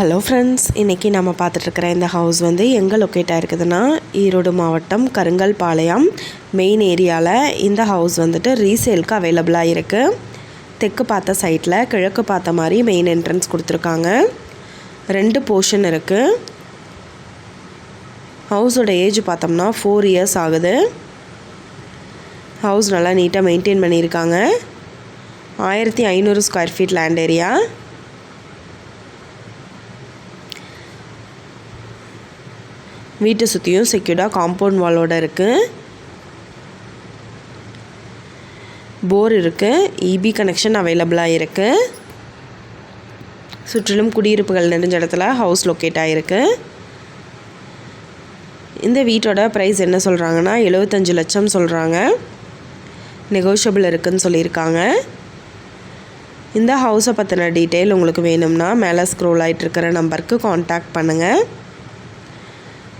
Hello friends இன்றைக்கி நம்ம பார்த்துட்ருக்கிற இந்த ஹவுஸ் வந்து எங்கே லொக்கேட் ஆகிருக்குதுன்னா ஈரோடு மாவட்டம் கருங்கல்பாளையம் மெயின் ஏரியாவில் இந்த ஹவுஸ் வந்துட்டு ரீசேலுக்கு அவைலபிளாக இருக்குது தெற்கு பார்த்த சைட்டில் கிழக்கு பார்த்த மாதிரி மெயின் என்ட்ரன்ஸ் கொடுத்துருக்காங்க. ரெண்டு போர்ஷன் இருக்குது ஹவுஸோட ஏஜ் பார்த்தோம்னா ஃபோர் இயர்ஸ் ஆகுது. ஹவுஸ் நல்லா நீட்டாக மெயின்டைன் பண்ணியிருக்காங்க. ஆயிரத்தி ஐநூறு ஸ்கொயர் ஃபீட் லேண்ட் ஏரியா வீட்டை சுற்றியும் செக்யூர்டாக காம்பவுண்ட் வாலோட இருக்குது போர் இருக்குது இபி கனெக்ஷன் அவைலபிளாக இருக்குது சுற்றிலும் குடியிருப்புகள் நிறைஞ்ச இடத்துல ஹவுஸ் லொக்கேட் ஆகிருக்கு இந்த வீட்டோட ப்ரைஸ் என்ன சொல்கிறாங்கன்னா எழுபத்தஞ்சு லட்சம் சொல்கிறாங்க நெகோஷியபிள் இருக்குதுன்னு சொல்லியிருக்காங்க. இந்த ஹவுஸை பற்றின டீட்டெயில் உங்களுக்கு வேணும்னா மேலே ஸ்க்ரோல் ஆகிட்டு இருக்கிற நம்பருக்கு காண்டாக்ட் பண்ணுங்கள்